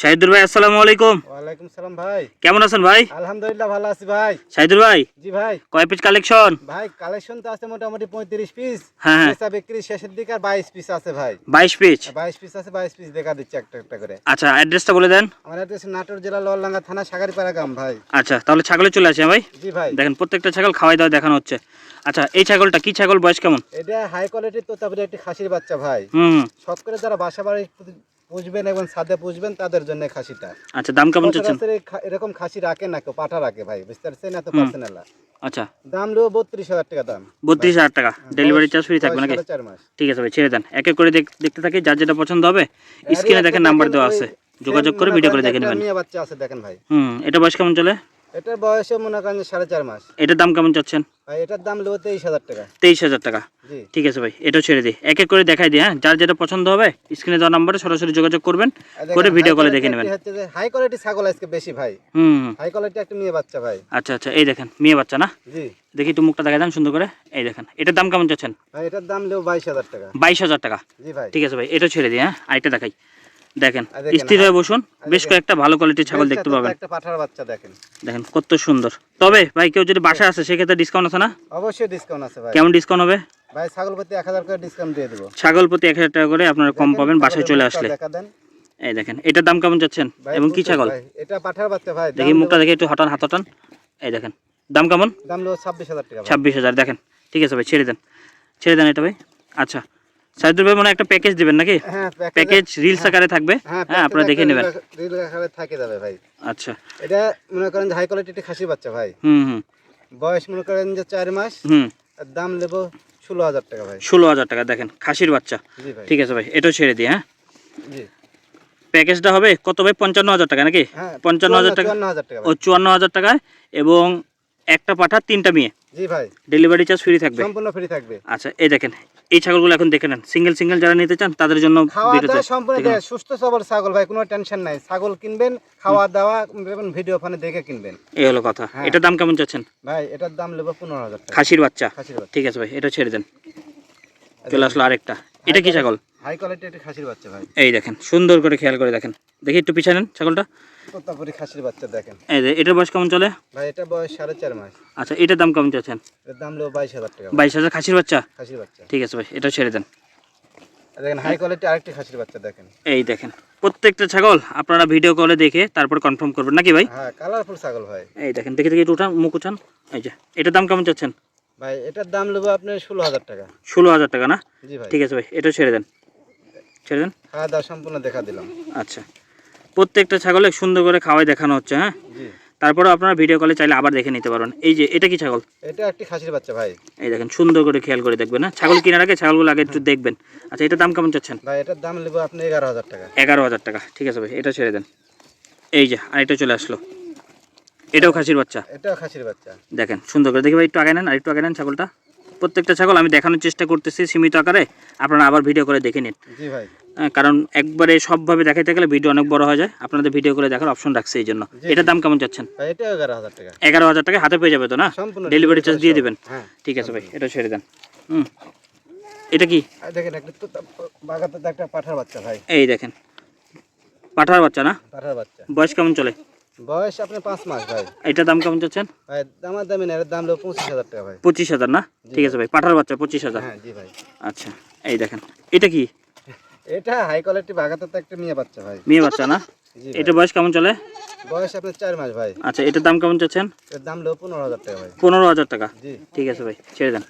শাহিদুর ভাই আসসালামু আলাইকুম। ওয়ালাইকুম সালাম ভাই। কেমন আছেন ভাই? আলহামদুলিল্লাহ ভালো আছি ভাই। শাহিদুর ভাই জি ভাই। কয় পিস কালেকশন ভাই কালেকশন তো আছে মোটামুটি পঁয়ত্রিশ পিস হ্যাঁ হ্যাঁ। বিক্রি শেষের দিকে আর বাইশ পিস আছে ভাই। বাইশ পিস বাইশ পিস আছে বাইশ পিস দেখা দিচ্ছে একটা একটা করে। আচ্ছা অ্যাড্রেসটা বলে দেন। আমার অ্যাড্রেস নাটোর জেলা লোয়ারলাঙ্গা থানা সাগারিপাড়া গ্রাম ভাই। আচ্ছা তাহলে ছাগলে চলে আসে ভাই? জি ভাই। দেখেন প্রত্যেকটা ছাগল খাওয়াই দাওয়া দেখানো হচ্ছে। আচ্ছা এই ছাগলটা কি ছাগল বয়স কেমন? এটা হাই কোয়ালিটির তো তারপরে একটি খাসির বাচ্চা ভাই। হুম। শখ করে যারা বাসা বাড়ি পুষবেন এবং ছাদে পুষবেন তাদের জন্য খাসিটা। আচ্ছা দাম কেমন চাচ্ছেন? এরকম খাসি রাখে না কেউ পাঠা রাখে ভাই বুঝতে পারছেন? এত পার্সোনাল আচ্ছা। দাম লো বত্রিশ হাজার টাকা দাম। বত্রিশ হাজার টাকা। ডেলিভারি চার্জ ফ্রি থাকবে নাকি? চার মাস। ঠিক আছে ভাই ছেড়ে দেন। এক এক করে দেখতে থাকি যার যেটা পছন্দ হবে স্ক্রিনে দেখেন নাম্বার দেওয়া আছে। যোগাযোগ করে ভিডিও করে দেখে নেবেন। বাচ্চা আছে দেখেন ভাই। হুম এটা বয়স কেমন চলে? এটার বয়সে মনে করেন সাড়ে চার মাস। এটার দাম কেমন চাচ্ছেন? ভাই এটার দাম নেব তেইশ হাজার টাকা। তেইশ হাজার টাকা। ঠিক আছে ভাই এটাও ছেড়ে দিই। এক এক করে দেখাই দিই হ্যাঁ? যার যেটা পছন্দ হবে স্ক্রিনে দেওয়া নাম্বারে সরাসরি যোগাযোগ করবেন করে ভিডিও কলে দেখে নেবেন। হাই কোয়ালিটি ছাগল আজকে বেশি ভাই। হুম। হাই কোয়ালিটি একটা মেয়ে বাচ্চা ভাই। আচ্ছা আচ্ছা এই দেখেন মেয়ে বাচ্চা না? জি। দেখি একটু মুখটা দেখা দেন সুন্দর করে। এই দেখেন এটার দাম কেমন চাচ্ছেন? ভাই এটার দাম নেব বাইশ হাজার টাকা। বাইশ হাজার টাকা। জি ভাই। ঠিক আছে ভাই এটা ছেড়ে দিই হ্যাঁ? আরেকটা দেখাই। দেখেন স্থির হয়ে বসুন বেশ কয়েকটা ভালো কোয়ালিটির ছাগল দেখতে পাবেন। একটা পাঠার বাচ্চা দেখেন। দেখেন কত সুন্দর। তবে ভাই কেউ যদি বাসা আছে সেক্ষেত্রে ডিসকাউন্ট আছে না? অবশ্যই ডিসকাউন্ট আছে ভাই। কেমন ডিসকাউন্ট হবে? ভাই ছাগল প্রতি এক হাজার করে ডিসকাউন্ট দিয়ে দেবো। ছাগল প্রতি এক হাজার টাকা করে আপনারা কম পাবেন বাসায় চলে আসলে। এই দেখেন এটার দাম কেমন চাচ্ছেন ভাই, এবং কি ছাগল? এটা পাঠার বাচ্চা ভাই দেখি মুখটা দেখে একটু হটান হাত হটান। এই দেখেন দাম কেমন? দাম ছাব্বিশ হাজার টাকা ভাই। ছাব্বিশ হাজার দেখেন ঠিক আছে ভাই ছেড়ে দেন। ছেড়ে দেন এটা ভাই। আচ্ছা সাইদুর ভাই মনে হয় একটা প্যাকেজ দিবেন নাকি? হ্যাঁ প্যাকেজ রিলস আকারে থাকবে? হ্যাঁ হ্যাঁ আপনারা দেখে নেবেন। রিল আকারে থাকে যাবে ভাই। আচ্ছা। এটা মনে করেন হাই কোয়ালিটি একটা খাসি বাচ্চা ভাই। হুম হুম। বয়স মনে করেন যে চার মাস। হুম। আর দাম নেব ষোলো হাজার টাকা ভাই। ষোলো হাজার টাকা দেখেন খাসির বাচ্চা। জি ভাই। ঠিক আছে ভাই এটাও ছেড়ে দিই হ্যাঁ? জি। প্যাকেজটা হবে কত ভাই? পঞ্চান্ন হাজার টাকা নাকি? হ্যাঁ পঞ্চান্ন হাজার টাকা। চুয়ান্ন হাজার টাকা ও চুয়ান্ন হাজার টাকায়। এবং একটা পাঠা তিনটা মেয়ে। জি ভাই। ডেলিভারি চার্জ ফ্রি থাকবে। সম্পূর্ণ ফ্রি থাকবে। আচ্ছা এই দেখেন এই ছাগলগুলো এখন দেখে নেন। সিঙ্গেল সিঙ্গেল যারা নিতে চান তাদের জন্য সম্পূর্ণ সুস্থ সবল ছাগল ভাই কোনো টেনশন নাই। ছাগল কিনবেন খাওয়া দাওয়া ভিডিও ফোনে দেখে কিনবেন। এই হলো কথা। হ্যাঁ। এটার দাম কেমন চাচ্ছেন? ভাই এটার দাম নেব পনেরো হাজার খাসির বাচ্চা। ঠিক আছে ভাই এটা ছেড়ে দেন। চলে আসলো আরেকটা। এটা কি ছাগল? হাই কোয়ালিটি একটা খাসির বাচ্চা ভাই। এই দেখেন সুন্দর করে খেয়াল করে দেখেন। দেখি একটু পিছিয়ে নেন ছাগলটা। তোতাপুরি খাসির বাচ্চা দেখেন। এই যে এটার বয়স কেমন চলে? ভাই এটা বয়স সাড়ে চার মাস। আচ্ছা এটার দাম কেমন চাচ্ছেন? এর দাম নেব বাইশ হাজার টাকা। বাইশ হাজার খাসির বাচ্চা? খাসির বাচ্চা। ঠিক আছে ভাই এটা ছেড়ে দেন। দেখেন হাই কোয়ালিটি আরেকটি খাসির বাচ্চা দেখেন। এই দেখেন প্রত্যেকটা ছাগল আপনারা ভিডিও কলে দেখে তারপর কনফার্ম করবেন নাকি ভাই? হ্যাঁ কালারফুল ছাগল ভাই। এই দেখেন দেখে দেখে একটু উঠান মুখ উঠান। এই যে এটার দাম কেমন চাচ্ছেন? ভাই এটার দাম নেব আপনার ষোলো হাজার টাকা। ষোলো হাজার টাকা না? জি ভাই। ঠিক আছে ভাই এটা ছেড়ে দেন। ছেড়ে দেন। খাওয়া দাওয়া সম্পূর্ণ দেখা দিলাম। আচ্ছা। প্রত্যেকটা ছাগলে সুন্দর করে খাওয়াই দেখানো হচ্ছে হ্যাঁ? তারপরে আপনারা ভিডিও কলে চাইলে আবার দেখে নিতে পারবেন। এই যে এটা কি ছাগল? এটা একটি খাসির বাচ্চা ভাই। এই দেখেন সুন্দর করে খেয়াল করে দেখবেন হ্যাঁ? ছাগল কেনার আগে ছাগলগুলো আগে একটু দেখবেন। আচ্ছা এটা দাম কেমন চাচ্ছেন? ভাই এটার দাম নেব আপনি এগারো হাজার টাকা। এগারো হাজার টাকা ঠিক আছে ভাই এটা ছেড়ে দেন। এই যে আর এটা চলে আসলো। এটাও খাসির বাচ্চা? এটাও খাসির বাচ্চা। দেখেন সুন্দর করে দেখি ভাই একটু আগে নেন আর একটু আগে নেন ছাগলটা। প্রত্যেকটা ছাগল আমি দেখানোর চেষ্টা করতেছি সীমিত আকারে আপনারা আবার ভিডিও করে দেখে নিন। জি ভাই। কারণ একবারে সবভাবে দেখাইতে গেলে ভিডিও অনেক বড় হয়ে যায়। আপনাদের ভিডিও করে দেখার অপশন রাখছে এই জন্য। এটার দাম কেমন চাচ্ছেন? এগারো হাজার টাকা। হাতে পেয়ে যাবে তো না? ডেলিভারি চার্জ দিয়ে দিবেন? হ্যাঁ ঠিক আছে ভাই এটা ছেড়ে দেন। হুম। এটা কি? দেখেন একটা তো বাগাতে একটা পাঠার বাচ্চা ভাই। এই দেখেন। পাঠার বাচ্চা না? পাঠার বাচ্চা। বয়স কেমন চলে? বয়স আপনার পাঁচ মাস ভাই। এটার দাম কেমন চাচ্ছেন? ভাই দামার দামি না এর দাম হলো পঁচিশ হাজার টাকা ভাই। পঁচিশ হাজার না? ঠিক আছে ভাই পাঠার বাচ্চা পঁচিশ হাজার। হ্যাঁ জি ভাই। আচ্ছা এই দেখেন। এটা কি? এটা হাই কোয়ালিটি বাগাতে তো একটা মেয়ে বাচ্চা ভাই। মেয়ে বাচ্চা না? এটা বয়স কেমন চলে? বয়স আপনার চার মাস ভাই। আচ্ছা এটার দাম কেমন চাচ্ছেন? এর দাম হলো পনেরো হাজার টাকা ভাই। পনেরো হাজার টাকা। জি। ঠিক আছে ভাই ছেড়ে দেন।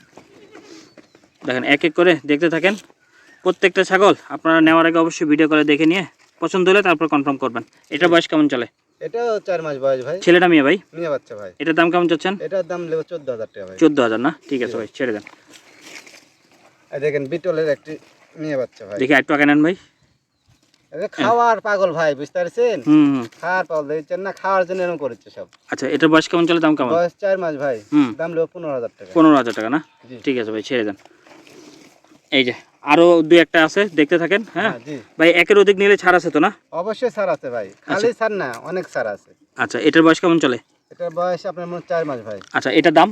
দেখেন এক এক করে দেখতে থাকেন। প্রত্যেকটা ছাগল আপনারা নেওয়ার আগে অবশ্যই ভিডিও করে দেখে নিয়ে পছন্দ হলে তারপর কনফার্ম করবেন। এটা বয়স কেমন চলে? এটাও চার মাস বয়স ভাই। ছেলেটা মেয়ে ভাই? মেয়ে বাচ্চা ভাই। এটার দাম কেমন চাচ্ছেন? এটার দাম নেব চোদ্দ হাজার টাকা ভাই। চোদ্দ হাজার না? ঠিক আছে ভাই ছেড়ে দেন। দেখেন বিটলের একটি মেয়ে বাচ্চা ভাই। দেখি একটু আগে নেন ভাই। খাওয়ার পাগল ভাই বুঝতে পারছেন খাওয়ার পাগল দেখছেন না? খাওয়ার জন্য এরকম করেছে সব। আচ্ছা এটার বয়স কেমন চলে? দাম কেমন? বয়স চার মাস ভাই। দাম নেব পনেরো হাজার টাকা। পনেরো হাজার টাকা না? ঠিক আছে ভাই ছেড়ে দেন। এই যে আরও দুই একটা আছে দেখতে থাকেন হ্যাঁ? হ্যাঁ ভাই একের অধিক নিলে ছাড় আছে তো না? অবশ্যই স্যার আছে ভাই। খালি স্যার না অনেক স্যার আছে। আচ্ছা এটার বয়স কেমন চলে? এটার বয়স আপনার মনে চার মাস ভাই। আচ্ছা এটার দাম?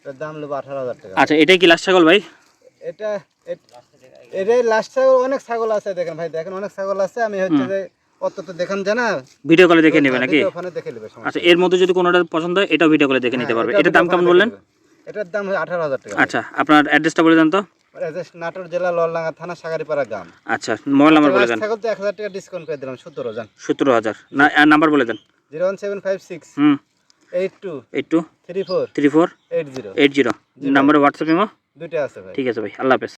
এটার দাম নেব আঠারো হাজার টাকা। আচ্ছা এটাই কি লাস্ট ছাগল ভাই? এটা এট- এটাই লাস্ট ছাগল অনেক ছাগল আছে দেখেন ভাই দেখেন অনেক ছাগল আছে আমি হচ্ছে যে অত তো দেখান যায় না ভিডিও কলে দেখে নেবে নাকি? ভিডিও ফোনে দেখে নেবে আচ্ছা এর মধ্যে যদি কোনোটা পছন্দ হয় এটাও ভিডিও কলে দেখে নিতে হ্যাঁ, পারবে এটার দাম কেমন বললেন? এটার দাম আঠারো হাজার টাকা। আচ্ছা আপনার অ্যাড্রেসটা বলে দেন তো। অ্যাড্রেস নাটোর জেলা ললডাঙ্গা থানা সাগারিপাড়া গ্রাম। আচ্ছা মোবাইল নাম্বার বলে দেন। ছাগল তো এক হাজার টাকা ডিসকাউন্ট করে দিলাম সতেরো জান। সতেরো হাজার। না নাম্বার বলে দেন। Zero one seven five six hmm. Eight two eight two three four three four eight zero. Eight zero. নাম্বারে হোয়াটসঅ্যাপ দুইটা আছে ভাই। ঠিক আছে ভাই আল্লাহ হাফেজ।